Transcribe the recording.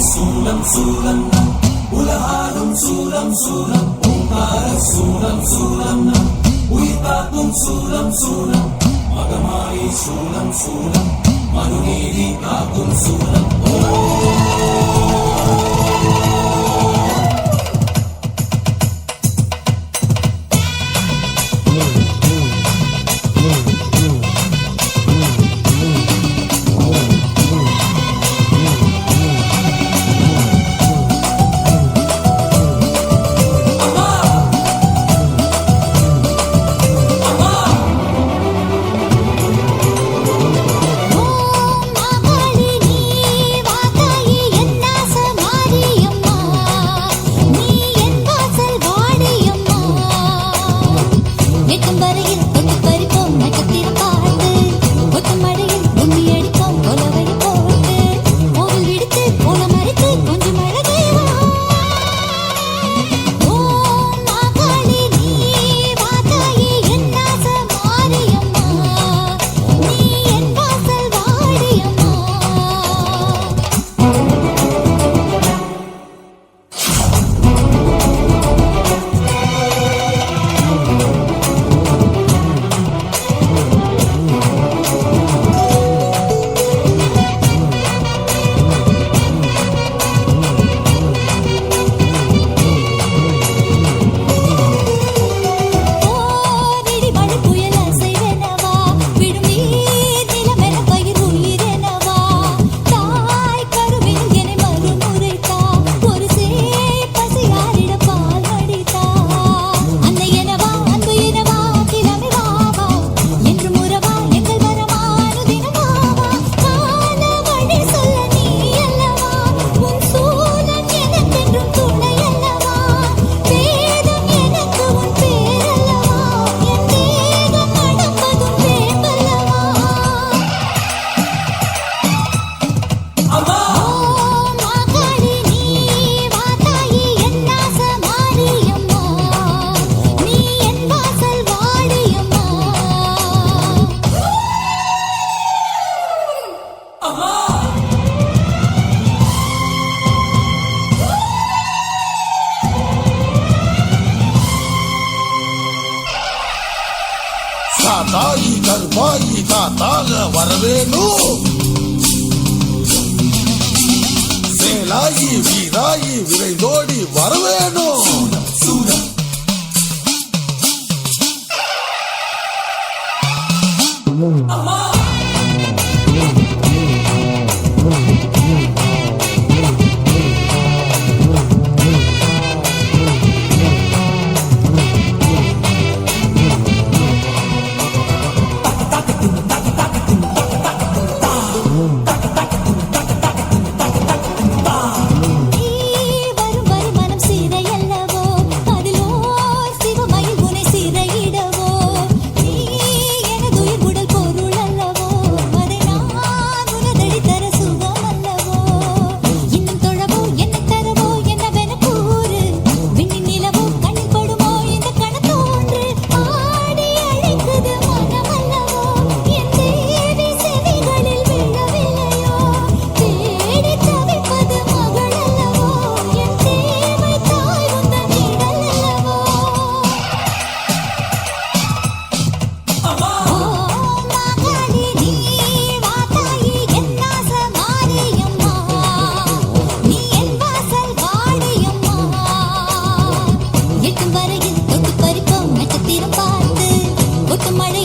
சூலம் சூலம் உலகாலும் சூலம் சூலம். ஓங்கார சூலம் சூலம். உயிர் காக்கும் சூலம் சூலம். மகமாயி சூலம் சூலம். மனுநீதி காக்கும் சூலம். ஓ ತಾಯಿ ಗರ್ಭಾಯಿ ತಾತಾಗ ವರವೇನು சேலாகி வீராகி விரைந்தோடி வரவேணும் Oh.